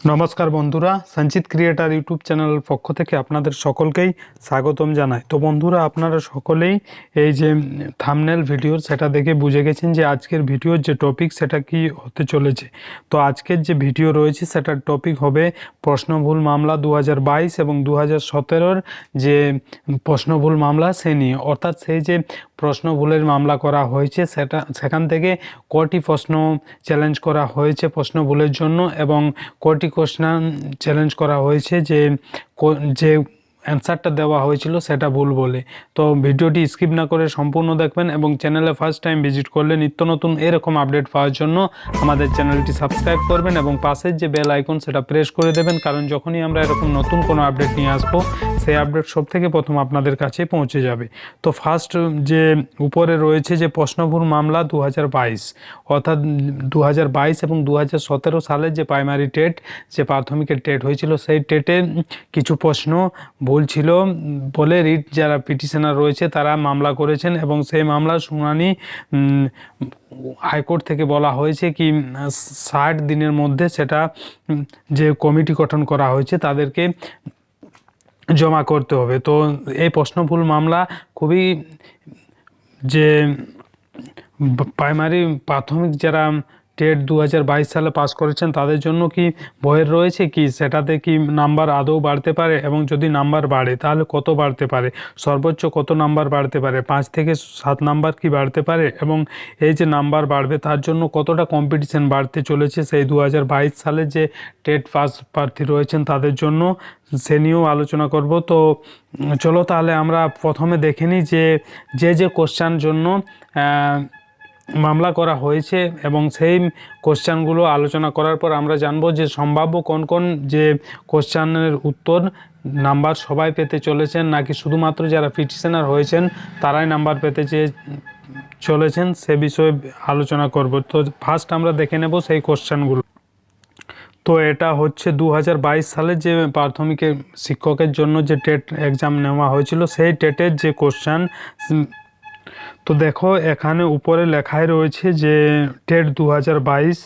নমস্কার বন্ধুরা, সঞ্চিত ক্রিয়েটার ইউটিউব চ্যানেলের পক্ষ থেকে আপনাদের সকলকেই স্বাগতম জানাই। তো বন্ধুরা, আপনারা সকলেই এই যে থামনেল ভিডিও সেটা দেখে বুঝে গেছেন যে আজকের ভিডিওর যে টপিক সেটা কি হতে চলেছে। তো আজকের যে ভিডিও রয়েছে, সেটার টপিক হবে প্রশ্নভুল মামলা দু হাজার বাইশ এবং দু হাজার যে প্রশ্নভুল মামলা সে নিয়ে। অর্থাৎ সেই যে প্রশ্ন ভুলের মামলা করা হয়েছে, সেটা, সেখান থেকে কটি প্রশ্ন চ্যালেঞ্জ করা হয়েছে প্রশ্ন ভুলের জন্য এবং কটি কোশ্চেন চ্যালেঞ্জ করা হয়েছে যে যে অ্যান্সারটা দেওয়া হয়েছিল, সেটা ভুল বলে। তো ভিডিওটি স্কিপ না করে সম্পূর্ণ দেখবেন এবং চ্যানেলে ফার্স্ট টাইম ভিজিট করলে নিত্য নতুন এরকম আপডেট পাওয়ার জন্য আমাদের চ্যানেলটি সাবস্ক্রাইব করবেন এবং পাশের যে বেল আইকন সেটা প্রেস করে দেবেন। কারণ যখনই আমরা এরকম নতুন কোনো আপডেট নিয়ে আসব, সেই আপডেট সব থেকে প্রথম আপনাদের কাছে পৌঁছে যাবে। তো ফার্স্ট যে উপরে রয়েছে যে প্রশ্নভুল মামলা দু হাজার বাইশ, অর্থাৎ দু হাজার বাইশ এবং দু হাজার সতেরো সালের যে প্রাইমারি টেট যে প্রাথমিকের টেট হয়েছিল, সেই টেটে কিছু প্রশ্ন ভুল ছিল বলে রিট যারা পিটিশনার রয়েছে তারা মামলা করেছেন এবং সেই মামলার শুনানি হাইকোর্ট থেকে বলা হয়েছে কি ষাট দিনের মধ্যে সেটা যে কমিটি গঠন করা হয়েছে তাদেরকে জমা করতে হবে। তো এই প্রশ্নভুল মামলা খুবই, যে, প্রাইমারি, প্রাথমিক যারা টেট দু হাজার বাইশ সালে পাস করেছেন, তাদের জন্য কি বইয়ের রয়েছে কি? সেটাতে কি নাম্বার আদৌ বাড়তে পারে? এবং যদি নাম্বার বাড়ে, তাহলে কত বাড়তে পারে? সর্বোচ্চ কত নাম্বার বাড়তে পারে? পাঁচ থেকে সাত নাম্বার কি বাড়তে পারে? এবং এই যে নাম্বার বাড়বে, তার জন্য কতটা কম্পিটিশন বাড়তে চলেছে? সেই দু হাজার বাইশ সালে যে টেট পাস প্রার্থী রয়েছেন, তাদের জন্য সে নিয়েও আলোচনা করব। তো চলো তাহলে আমরা প্রথমে দেখে নিই যে যে যে কোশ্চান জন্য মামলা করা হয়েছে এবং সেই কোশ্চানগুলো আলোচনা করার পর আমরা জানব যে সম্ভাব্য কোন কোন যে কোশ্চানের উত্তর নাম্বার সবাই পেতে চলেছেন নাকি শুধুমাত্র যারা পিটিশনার হয়েছেন তারাই নাম্বার পেতে চেয়ে চলেছেন সে বিষয়ে আলোচনা করব। তো ফার্স্ট আমরা দেখে নেব সেই কোশ্চানগুলো। তো এটা হচ্ছে দু হাজার বাইশ সালে যে প্রাথমিক শিক্ষকের জন্য যে টেট এক্সাম নেওয়া হয়েছিল, সেই টেটের যে কোশ্চান তো দেখো, এখানে উপরে লেখাই রয়েছে যে টেট দু হাজার বাইশ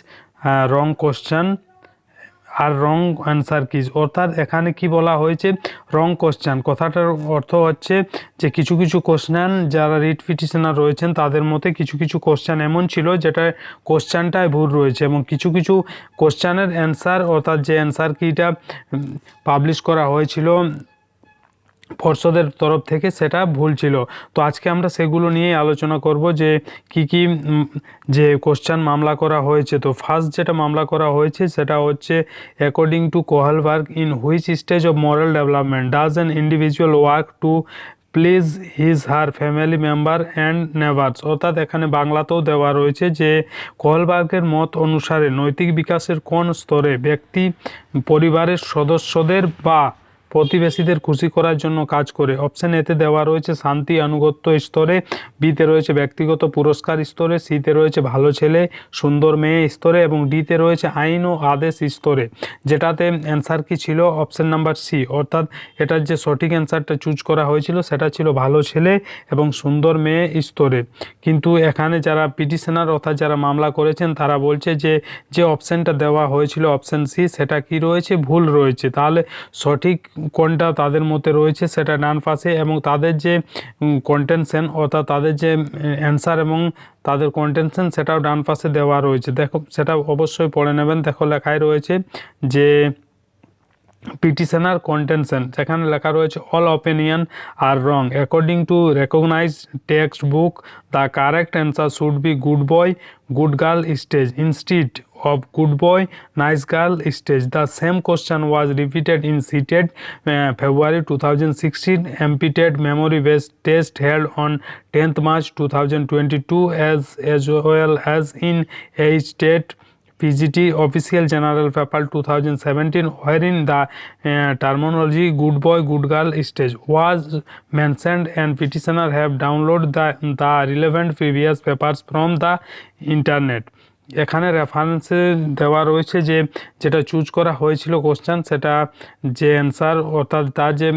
রং কোশ্চান আর রং অ্যান্সার কিজ অর্থাৎ এখানে কি বলা হয়েছে? রং কোশ্চান কথাটার অর্থ হচ্ছে যে কিছু কিছু কোশ্চান যারা রিট পিটিশনার রয়েছেন, তাদের মতে কিছু কিছু কোশ্চান এমন ছিল যেটা কোশ্চানটায় ভুল রয়েছে এবং কিছু কিছু কোশ্চানের অ্যান্সার অর্থাৎ যে অ্যান্সার কিটা পাবলিশ করা হয়েছিল পর্ষদের তরফ থেকে সেটা ভুল ছিল। তো আজকে আমরা সেগুলো নিয়ে আলোচনা করব যে কি কি যে কোশ্চান মামলা করা হয়েছে। তো ফার্স্ট যেটা মামলা করা হয়েছে সেটা হচ্ছে according to Kohlberg in which stage of moral development does an individual work to please his her family member and neighbours অর্থাৎ এখানে বাংলাতেও দেওয়া রয়েছে যে কোহলবার্গের মত অনুসারে নৈতিক বিকাশের কোন স্তরে ব্যক্তি, পরিবারের সদস্যদের বা প্রতিবেশীদের খুশি করার জন্য কাজ করে। অপশন এতে দেওয়া রয়েছে শান্তি, আনুগত্য স্তরে বিতে রয়েছে ব্যক্তিগত পুরস্কার স্তরে সিতে রয়েছে ভালো ছেলে, সুন্দর মেয়ে স্তরে এবং ডিতে রয়েছে আইন ও আদেশ স্তরে। যেটাতে অ্যান্সার কি ছিল? অপশন নাম্বার সি অর্থাৎ এটার যে সঠিক অ্যান্সারটা চুজ করা হয়েছিল, সেটা ছিল ভালো ছেলে এবং সুন্দর মেয়ে স্তরে। কিন্তু এখানে যারা পিটিশনার অর্থাৎ যারা মামলা করেছেন, তারা বলছে যে যে অপশানটা দেওয়া হয়েছিল অপশান সি সেটা কি রয়েছে? ভুল রয়েছে। তাহলে সঠিক কোনটা তাদের মতে রয়েছে সেটা ডান পাশে এবং তাদের যে কন্টেনশন অর্থাৎ তাদের যে অ্যান্সার এবং তাদের কন্টেনশন সেটাও ডান পাশে দেওয়া রয়েছে। দেখো, সেটা অবশ্যই পড়ে নেবেন। দেখো, লেখায় রয়েছে যে পিটিশনার কন্টেনশন যেখানে লেখা রয়েছে all opinion are wrong according to recognise text book the correct answer should be good boy good girl stage instead of good boy nice girl stage the same question was repeated in seated uh, february 2016 mp-ted memory based test held on 10th march 2022 as as well as in a state PGT official general paper 2017 wherein the uh, terminology good boy good girl stage was mentioned and petitioner have downloaded the, the relevant previous papers from the internet এখানে রেফারেন্সে দেওয়া রয়েছে যে, যেটা choose করা হয়েছিল question সেটা যে answer অর্থাৎ তার যে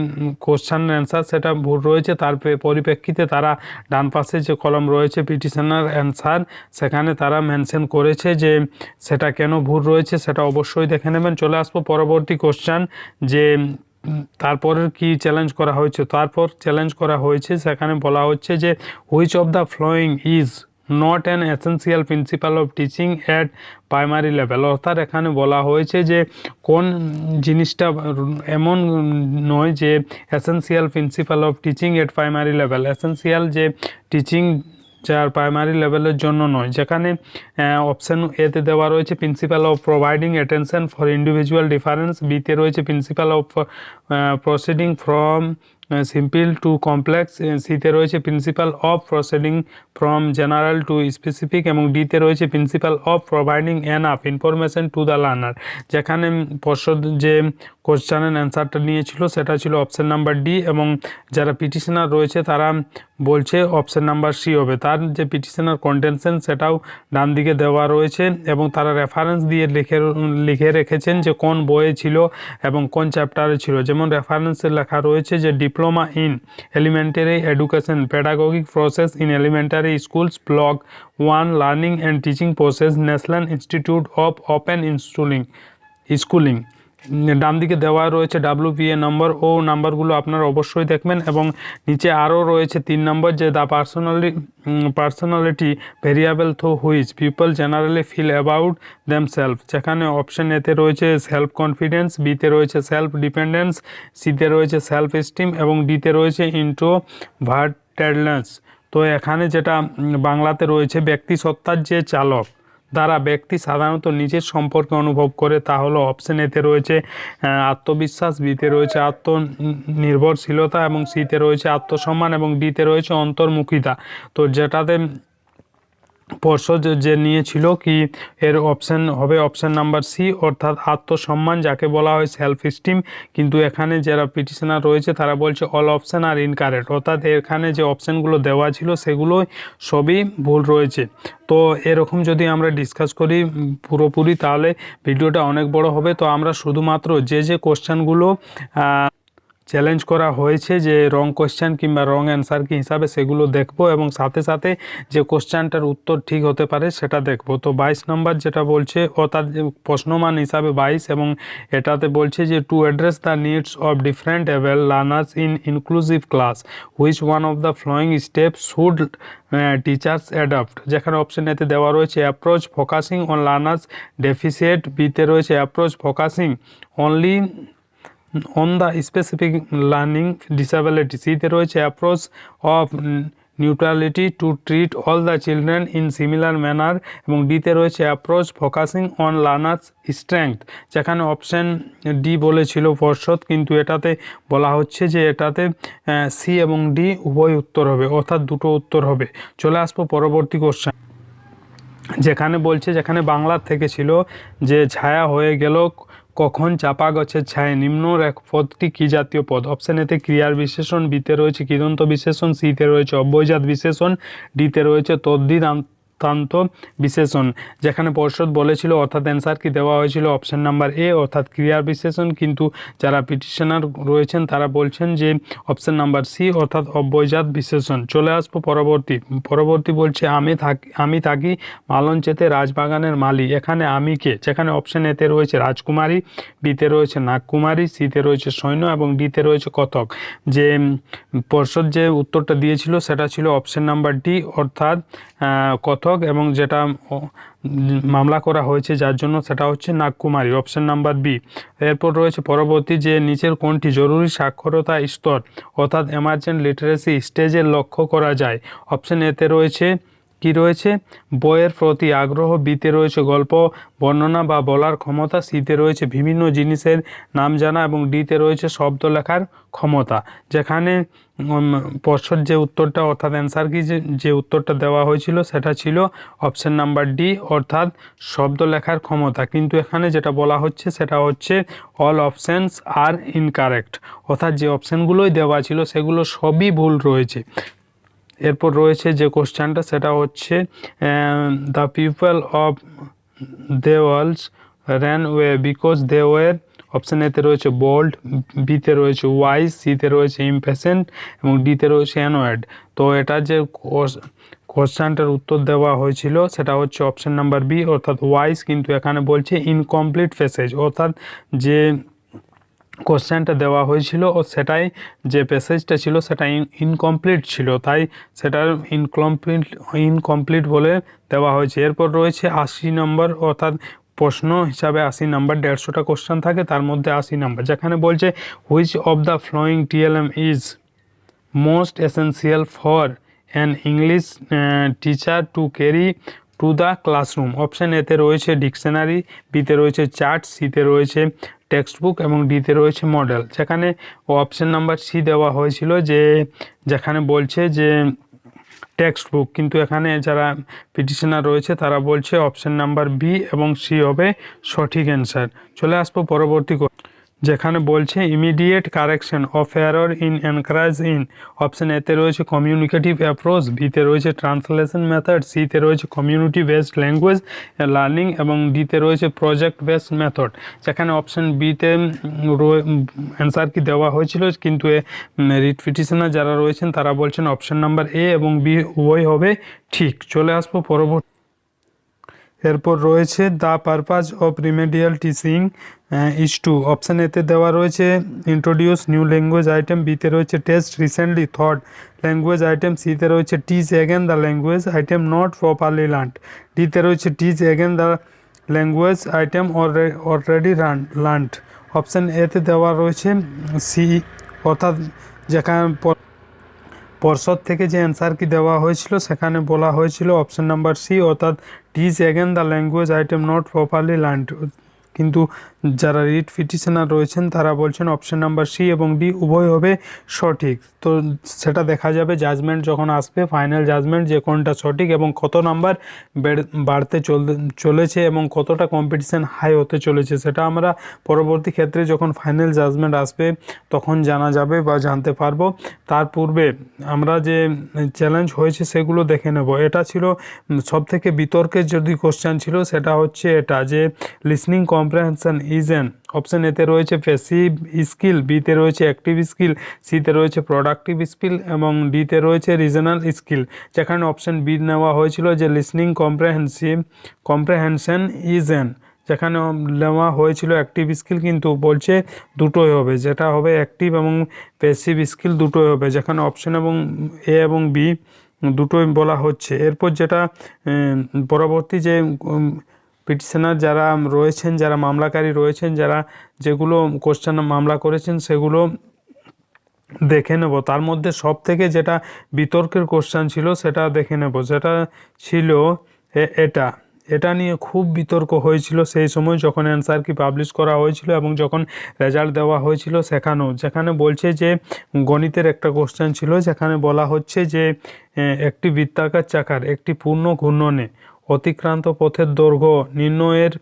কোশ্চান অ্যান্সার সেটা ভুল রয়েছে। তার পরিপ্রেক্ষিতে তারা ডান পাশে যে কলম রয়েছে পিটিশনার অ্যান্সার সেখানে তারা মেনশন করেছে যে, সেটা কেন ভুল রয়েছে, সেটা অবশ্যই দেখে নেবেন। চলে আসব পরবর্তী কোশ্চান যে, তারপরের কি চ্যালেঞ্জ করা হয়েছে? তারপর চ্যালেঞ্জ করা হয়েছে, সেখানে বলা হচ্ছে যে which of the following is not an essential principle of teaching at primary level অর্থাৎ এখানে বলা হয়েছে যে কোন জিনিসটা এমন নয় যে essential principle of teaching at primary level essential যে টিচিং যার প্রাইমারি লেভেলের জন্য নয়। যেখানে অপশান এতে দেওয়া রয়েছে principle of providing attention for individual difference বিতে রয়েছে principle of proceeding from simple to complex সিতে রয়েছে principle of proceeding from general to specific এবং ডিতে রয়েছে principle of providing enough information to the learner যেখানে পর্ষদ যে কোশ্চানের অ্যান্সারটা নিয়েছিল, সেটা ছিল অপশান নাম্বার ডি এবং যারা পিটিশনার রয়েছে তারা বলছে অপশান নাম্বার সি হবে। তার যে পিটিশনার কন্টেনশন সেটাও ডান দিকে দেওয়া রয়েছে এবং তারা রেফারেন্স দিয়ে লিখে লিখে রেখেছেন যে কোন বইয়ে ছিল এবং কোন চ্যাপ্টারে ছিল। যেমন রেফারেন্সে লেখা রয়েছে যে diploma in elementary education pedagogic process in elementary schools block one learning and teaching process National Institute of Open ইনস্টুলিং schooling ডান দিকে দেওয়া রয়েছে ডাব্লিউপিএ নম্বর ও নাম্বারগুলো আপনারা অবশ্যই দেখবেন এবং নিচে আরও রয়েছে তিন নম্বর যে the personally personality variable through which people generally feel about them self যেখানে অপশন এতে রয়েছে সেলফ কনফিডেন্স বিতে রয়েছে সেলফ ডিপেন্ডেন্স সিতে রয়েছে সেলফ এস্টিম এবং ডিতে রয়েছে ইন্ট্রো ভার্টেডনেস তো এখানে যেটা বাংলাতে রয়েছে ব্যক্তি সত্তার যে চালক দ্বারা ব্যক্তি সাধারণত নিজের সম্পর্কে অনুভব করে, তা হলো অপশন এতে রয়েছে আত্মবিশ্বাস বিতে রয়েছে আত্মনির্ভরশীলতা এবং সিতে রয়েছে আত্মসম্মান এবং ডিতে রয়েছে অন্তর্মুখিতা। তো যেটাতে পর্ষদ যে নিয়েছিল কি এর অপশন হবে অপশন নাম্বার সি অর্থাৎ আত্মসম্মান যাকে বলা হয় সেলফ স্টিম কিন্তু এখানে যারা পিটিশনার রয়েছে, তারা বলছে অল অপশন আর ইনকারেক্ট অর্থাৎ এখানে যে অপশানগুলো দেওয়া ছিল সেগুলো সবই ভুল রয়েছে। তো এরকম যদি আমরা ডিসকাস করি পুরোপুরি, তাহলে ভিডিওটা অনেক বড় হবে। তো আমরা শুধুমাত্র যে যে কোশ্চেনগুলো চ্যালেঞ্জ করা হয়েছে যে রং কোশ্চেন কিংবা রং অ্যান্সার কি হিসাবে সেগুলো দেখব এবং সাথে সাথে যে কোশ্চেনটার উত্তর ঠিক হতে পারে সেটা দেখব। তো বাইশ নম্বর যেটা বলছে অর্থাৎ যে প্রশ্নমান হিসাবে বাইশ এবং এটাতে বলছে যে to address the needs of different able learners in inclusive class which one of the following step should teachers adapt যেখানে অপশন এতে দেওয়া রয়েছে approach focusing on learners deficit বিতে রয়েছে approach focusing only on the specific learning disability সিতে রয়েছে approach of neutrality to treat all the children in similar manner এবং ডিতে রয়েছে approach focusing on learners strength যেখানে অপশন ডি বলেছিল পর্ষদ, কিন্তু এটাতে বলা হচ্ছে যে এটাতে সি এবং ডি উভয় উত্তর হবে, অর্থাৎ দুটো উত্তর হবে। চলে আসব পরবর্তী কোশ্চেন যেখানে বলছে, যেখানে বাংলার থেকে ছিল যে ছায়া হয়ে গেল কখন চাপা গছের ছায় নিম্ন এক পদটি কি জাতীয় পদ? অপশন এতে ক্রিয়ার বিশেষণ বিতে রয়েছে কিদন্ত বিশেষণ সিতে রয়েছে অব্যয়জাত বিশেষণ ডিতে রয়েছে তদ্ধিদান্তান্ত বিশেষণ যেখানে পর্ষদ বলেছিল অর্থাৎ অ্যান্সার কি দেওয়া হয়েছিল অপশন নাম্বার এ অর্থাৎ ক্রিয়ার বিশেষণ কিন্তু যারা পিটিশনার রয়েছেন তারা বলছেন যে অপশান নাম্বার সি অর্থাৎ অব্যয়জাত বিশেষণ চলে আসব পরবর্তী। পরবর্তী বলছে আমি থাকি আমি থাকি মালঞ্চেতে রাজবাগানের মালি এখানে আমি কে? যেখানে অপশান এতে রয়েছে রাজকুমারী বিতে রয়েছে নাগকুমারী সিতে রয়েছে সৈন্য এবং ডিতে রয়েছে কতক। যে পর্ষদ যে উত্তরটা দিয়েছিল সেটা ছিল অপশান নাম্বার ডি অর্থাৎ আহ, কথক এবং যেটা মামলা করা হয়েছে যার জন্য সেটা হচ্ছে নাগকুমারী অপশন নাম্বার বি এরপর রয়েছে পরবর্তী যে নিচের কোনটি, জরুরি সাক্ষরতা স্তর অর্থাৎ এমার্জেন্ট লিটারেসি স্টেজে লক্ষ্য করা যায়। অপশন এতে রয়েছে কি রয়েছে? বইয়ের প্রতি আগ্রহ, বিতে রয়েছে গল্প, বর্ণনা বা বলার ক্ষমতা, সিতে রয়েছে বিভিন্ন জিনিসের নাম জানা এবং ডিতে রয়েছে শব্দ লেখার ক্ষমতা। যেখানে পর্ষদ যে উত্তরটা, অর্থাৎ অ্যান্সার কি যে উত্তরটা দেওয়া হয়েছিল, সেটা ছিল অপশন নাম্বার ডি অর্থাৎ শব্দ লেখার ক্ষমতা। কিন্তু এখানে যেটা বলা হচ্ছে, সেটা হচ্ছে অল অপশানস আর ইনকারেক্ট অর্থাৎ যে অপশানগুলোই দেওয়া ছিল, সেগুলো সবই ভুল রয়েছে। এরপর রয়েছে যে কোশ্চেনটা, সেটা হচ্ছে the people of the walls ran away because they were option এতে রয়েছে বোল্ড বিতে রয়েছে ওয়াইজ সিতে রয়েছে ইমপেশেন্ট এবং ডিতে রয়েছে অ্যানোয়েড তো এটা যে কোশ্চেনটার উত্তর দেওয়া হয়েছিল, সেটা হচ্ছে অপশান নাম্বার বি অর্থাৎ ওয়াইজ কিন্তু এখানে বলছে ইনকমপ্লিট প্যাসেজ অর্থাৎ যে কোশ্চেনটা দেওয়া হয়েছিল ও সেটাই যে প্যাসেজটা ছিল সেটা ইনকমপ্লিট ছিল। তাই সেটার ইনকমপ্লিট ইনকমপ্লিট বলে দেওয়া হয়েছে। এরপর রয়েছে আশি নম্বর, অর্থাৎ প্রশ্ন হিসাবে আশি নাম্বার, দেড়শোটা কোশ্চেন থাকে, তার মধ্যে আশি নাম্বার, যেখানে বলছে which of the following TLM is most essential for an English teacher to carry to the classroom option এতে রয়েছে ডিকশনারি বিতে রয়েছে চার্ট সিতে রয়েছে টেক্সট বুক এবং ডিতে রয়েছে মডেল যেখানে অপশান নাম্বার সি দেওয়া হয়েছিল যে, যেখানে বলছে যে টেক্সট বুক কিন্তু এখানে যারা পিটিশনার রয়েছে তারা বলছে অপশান নাম্বার বি এবং সি হবে সঠিক অ্যান্সার চলে আসব পরবর্তী যেখানে বলছে immediate correction of error in encourage in option এতে রয়েছে কমিউনিকেটিভ অ্যাপ্রোচ বিতে রয়েছে ট্রান্সলেশন মেথড সিতে রয়েছে কমিউনিটি বেসড ল্যাঙ্গুয়েজ লার্নিং এবং ডিতে রয়েছে প্রজেক্ট বেসড মেথড যেখানে অপশান বিতে অ্যান্সার কি দেওয়া হয়েছিল, কিন্তু রিট পিটিশনার যারা রয়েছেন, তারা বলছেন অপশান নাম্বার এ এবং বি উভয় হবে ঠিক। চলে আসব পরবর্তী এরপর রয়েছে the purpose of remedial teaching is to option এতে দেওয়া রয়েছে ইন্ট্রোডিউস নিউ ল্যাঙ্গুয়েজ আইটেম বিতে রয়েছে test recently thought language item সিতে রয়েছে teach again the language item not properly learn ডিতে রয়েছে teach again the language item already learned option এতে দেওয়া রয়েছে সি অর্থাৎ যেখানে পর্ষদ থেকে যে অ্যান্সারটি দেওয়া হয়েছিল, সেখানে বলা হয়েছিল অপশন নাম্বার সি অর্থাৎ teach again the language item not properly land কিন্তু যারা রিট পিটিশনার রয়েছেন, তারা বলছেন অপশন নাম্বার সি এবং ডি উভয় হবে সঠিক। তো সেটা দেখা যাবে, জাজমেন্ট যখন আসবে, ফাইনাল জাজমেন্ট যে কোনটা সঠিক এবং কত নাম্বার বেড়ে- বাড়তে চল- চলেছে এবং কতটা কম্পিটিশান হাই হতে চলেছে, সেটা আমরা পরবর্তী ক্ষেত্রে যখন ফাইনাল জাজমেন্ট আসবে, তখন জানা যাবে বা জানতে পারব। তার পূর্বে আমরা যে চ্যালেঞ্জ হয়েছে, সেগুলো দেখে নেব। এটা ছিল সব থেকে বিতর্কের যদি কোশ্চেন ছিল, সেটা হচ্ছে এটা যে listening comprehension is an option এতে রয়েছে প্যাসিভ স্কিল বিতে রয়েছে অ্যাক্টিভ স্কিল সিতে রয়েছে প্রোডাক্টিভ স্কিল এবং ডিতে রয়েছে রিজনাল স্কিল যেখানে অপশন বি নেওয়া হয়েছিল যে listening comprehensive comprehension is an যেখানে নেওয়া হয়েছিল অ্যাক্টিভ স্কিল কিন্তু বলছে দুটোই হবে। যেটা হবে অ্যাক্টিভ এবং প্যাসিভ স্কিল দুটোই হবে। যেখানে অপশন এবং এ এবং বি দুটোই বলা হচ্ছে। এরপর যেটা পরবর্তী যে পিটিশনার যারা রয়েছেন, যারা মামলাকারী রয়েছেন, যারা যেগুলো কোশ্চেন মামলা করেছেন সেগুলো দেখে নেব। তার মধ্যে সব থেকে যেটা বিতর্কের কোশ্চেন ছিল সেটা দেখে নেব। যেটা ছিল এটা। এটা নিয়ে খুব বিতর্ক হয়েছিল সেই সময় যখন অ্যান্সার কি পাবলিশ করা হয়েছিল এবং যখন রেজাল্ট দেওয়া হয়েছিল সেখানেও। যেখানে বলছে যে, গণিতের একটা কোশ্চেন ছিল, যেখানে বলা হচ্ছে যে একটি বৃত্তাকার চাকার একটি পূর্ণ ঘূর্ণনে অতিক্রান্ত পথের দৈর্ঘ্য নির্ণয়ের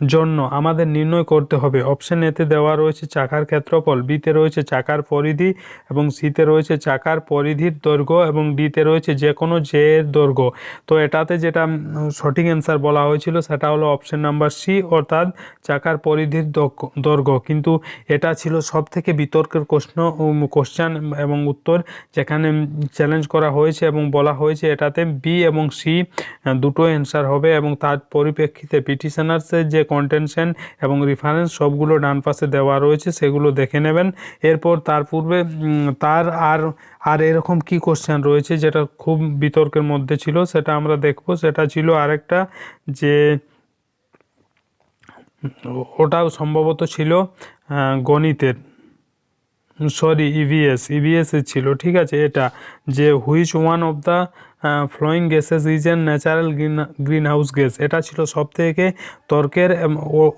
জন্য আমাদের নির্ণয় করতে হবে। অপশন এতে দেওয়া রয়েছে চাকার ক্ষেত্রফল, বিতে রয়েছে চাকার পরিধি এবং সিতে রয়েছে চাকার পরিধির দৈর্ঘ্য এবং ডিতে রয়েছে যে কোনো জে এর দৈর্ঘ্য। তো এটাতে যেটা সঠিক অ্যান্সার বলা হয়েছিল সেটা হলো অপশন নাম্বার সি অর্থাৎ চাকার পরিধির দৈর্ঘ্য। কিন্তু এটা ছিল সব থেকে বিতর্কের প্রশ্ন কোশ্চেন এবং উত্তর যেখানে চ্যালেঞ্জ করা হয়েছে এবং বলা হয়েছে এটাতে বি এবং সি দুটো অ্যান্সার হবে এবং তার পরিপ্রেক্ষিতে পিটিশনার্সের যে কন্টেনশন এবং রেফারেন্স সবগুলো ডান পাশে দেওয়া রয়েছে, সেগুলো দেখে নেবেন। এরপর তার পূর্বে তার আর আর এরকম কি কোশ্চেন রয়েছে যেটা খুব বিতর্কের মধ্যে ছিল, সেটা আমরা দেখব। সেটা ছিল আরেকটা যে, ওটাও সম্ভবত ছিল গণিতের। সরি ইভিএস ইভিএস ছিল, ঠিক আছে? এটা যে which one of the following gases is an natural green green house gas এটা ছিল সব থেকে তর্কের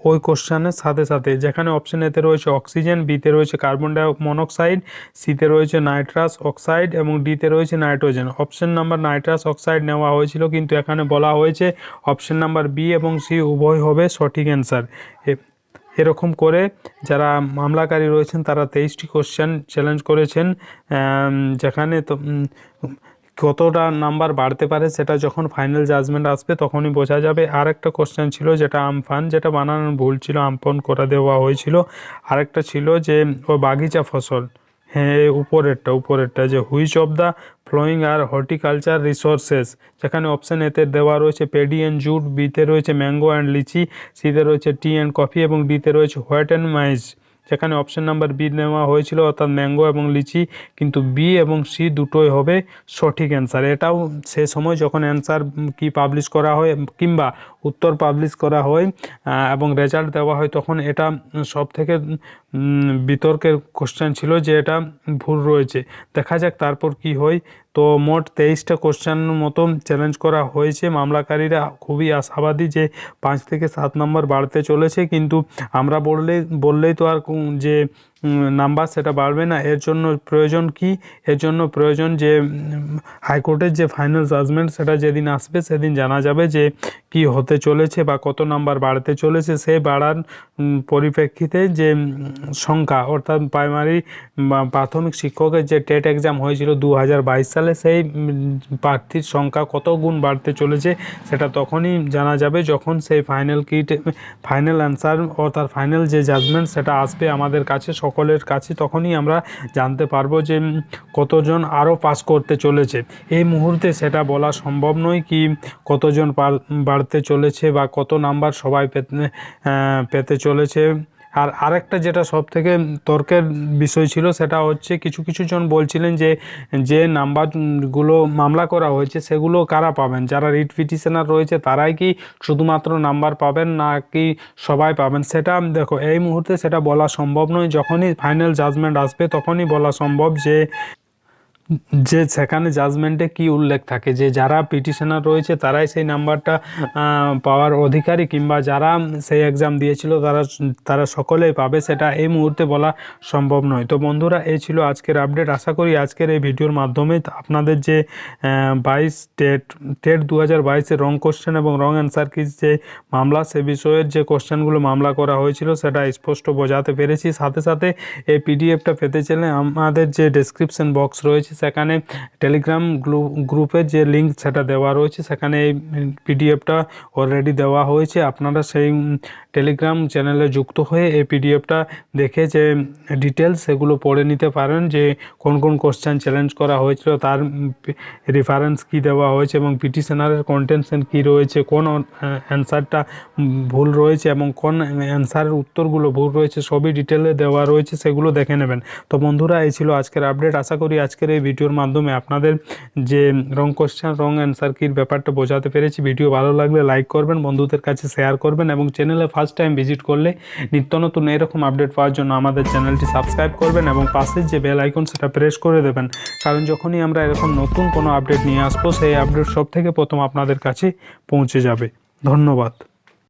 ওই কোশ্চেনের সাথে সাথে। যেখানে অপশন এতে রয়েছে অক্সিজেন বিতে রয়েছে কার্বন ডাই মনোক্সাইড সিতে রয়েছে নাইট্রাস অক্সাইড এবং ডিতে রয়েছে nitrogen option number nitrous oxide নেওয়া হয়েছিল, কিন্তু এখানে বলা হয়েছে অপশন নাম্বার বি এবং সি উভয় হবে সঠিক অ্যান্সার এরকম করে যারা মামলাকারী রয়েছেন, তারা তেইশটি কোশ্চেন চ্যালেঞ্জ করেছেন যেখানে তো কতটা নাম্বার বাড়তে পারে সেটা যখন ফাইনাল জাজমেন্ট আসবে তখনই বোঝা যাবে। আর একটা কোশ্চেন ছিল যেটা আমফান, যেটা বানানোর ভুল ছিল, আমফান করে দেওয়া হয়েছিল। আরেকটা ছিল যে, ও বাগিচা ফসল হ্যাঁ উপরেরটা উপরেরটা যে which of the following are horticulture resources যেখানে অপশান এতে দেওয়া রয়েছে পেডি অ্যান্ড জুট বিতে রয়েছে ম্যাঙ্গো অ্যান্ড লিচি সিতে রয়েছে টি অ্যান্ড কফি এবং ডিতে রয়েছে হোয়াইট অ্যান্ড মাইজ যেখানে অপশন নাম্বার বি নেওয়া হয়েছিল, অর্থাৎ ম্যাঙ্গো এবং লিচি, কিন্তু বি এবং সি দুটোই হবে সঠিক অ্যান্সার এটাও সে সময় যখন অ্যান্সার কি পাবলিশ করা হয়, কিংবা উত্তর পাবলিশ করা হয় এবং রেজাল্ট দেওয়া হয়, তখন এটা সব থেকে বিতর্কের কোশ্চেন ছিল যে এটা ভুল রয়েছে। দেখা যাক তারপর কি হয়। তো মোট তেইশটা কোশ্চেন মতন চ্যালেঞ্জ করা হয়েছে। মামলাকারীরা খুবই আশাবাদী যে পাঁচ থেকে সাত নম্বর বাড়তে চলেছে। কিন্তু আমরা বললে, বললেই তো আর যে নাম্বার সেটা বাড়বে না। এর জন্য প্রয়োজন কি? এর জন্য প্রয়োজন যে হাইকোর্টের যে ফাইনাল জাজমেন্ট সেটা যেদিন আসবে, সেদিন জানা যাবে যে কি হতে চলেছে বা কত নাম্বার বাড়তে চলেছে। সেই বাড়ার পরিপ্রেক্ষিতে যে সংখ্যা, অর্থাৎ প্রাইমারি প্রাথমিক শিক্ষকের যে টেট এক্সাম হয়েছিল দু হাজার বাইশ সালে, সেই প্রার্থীর সংখ্যা কত গুণ বাড়তে চলেছে, সেটা তখনই জানা যাবে যখন সেই ফাইনাল কিট ফাইনাল অ্যান্সার অর্থাৎ ফাইনাল যে জাজমেন্ট সেটা আসবে আমাদের কাছে সকলের কাছে তখনই আমরা জানতে পারব যে কতজন আরও পাস করতে চলেছে। এই মুহূর্তে সেটা বলা সম্ভব নয় কি কতজন বাড়তে চলেছে বা কত নাম্বার সবাই পেতে পেতে চলেছে। আর আরেকটা যেটা সব থেকে তর্কের বিষয় ছিল, সেটা হচ্ছে কিছু কিছু জন বলছিলেন যে যে নাম্বারগুলো মামলা করা হয়েছে সেগুলো কারা পাবেন? যারা রিট পিটিশনার রয়েছে তারাই কি শুধুমাত্র নাম্বার পাবেন না কি সবাই পাবেন? সেটা দেখো, এই মুহূর্তে সেটা বলা সম্ভব নয়। যখনই ফাইনাল জাজমেন্ট আসবে তখনই বলা সম্ভব যে যে সেখানে জাজমেন্টে কি উল্লেখ থাকে? যে যারা পিটিশনার রয়েছে, তারাই সেই নাম্বারটা পাওয়ার অধিকারী কিংবা যারা সেই এক্সাম দিয়েছিল, তারা তারা সকলেই পাবে। সেটা এই মুহূর্তে বলা সম্ভব নয়। তো বন্ধুরা, এই ছিল আজকের আপডেট আশা করি আজকের এই ভিডিওর মাধ্যমে আপনাদের যে বাইশ টেট টেট দু হাজার বাইশের রং কোশ্চেন এবং রং অ্যান্সার কি যে মামলা, সে বিষয়ের যে কোশ্চেনগুলো মামলা করা হয়েছিল, সেটা স্পষ্ট বোঝাতে পেরেছি। সাথে সাথে এই পিডিএফটা পেতে চাইলে আমাদের যে ডেসক্রিপশন বক্স রয়েছে সেখানে টেলিগ্রাম গ্রুপের যে লিঙ্ক সেটা দেওয়া রয়েছে, সেখানে এই পিডিএফটা অলরেডি দেওয়া হয়েছে। আপনারা সেই টেলিগ্রাম চ্যানেলে যুক্ত হয়ে এই পিডিএফটা দেখে যে ডিটেলস সেগুলো পড়ে নিতে পারেন যে কোন কোন কোশ্চেন চ্যালেঞ্জ করা হয়েছিল, তার রেফারেন্স কি দেওয়া হয়েছে এবং পিটিশনারের কন্টেনশন কি রয়েছে, কোন অ্যান্সারটা ভুল রয়েছে এবং কোন অ্যান্সারের উত্তরগুলো ভুল রয়েছে, সবই ডিটেলে দেওয়া রয়েছে, সেগুলো দেখে নেবেন। তো বন্ধুরা, এই ছিল আজকের আপডেট আশা করি আজকের এই ভিডিওর মাধ্যমে আপনাদের যে রং কোশ্চেন রং অ্যান্সার কির ব্যাপারটা বোঝাতে পেরেছি। ভিডিও ভালো লাগলে লাইক করবেন, বন্ধুদের কাছে শেয়ার করবেন এবং চ্যানেলে ফার্স্ট টাইম ভিজিট করলে নিত্য নতুন এরকম আপডেট পাওয়ার জন্য আমাদের চ্যানেলটি সাবস্ক্রাইব করবেন এবং পাশের যে বেল আইকন সেটা প্রেস করে দেবেন। কারণ যখনই আমরা এরকম নতুন কোনো আপডেট নিয়ে আসব, সেই আপডেট সব থেকে প্রথম আপনাদের কাছে পৌঁছে যাবে। ধন্যবাদ।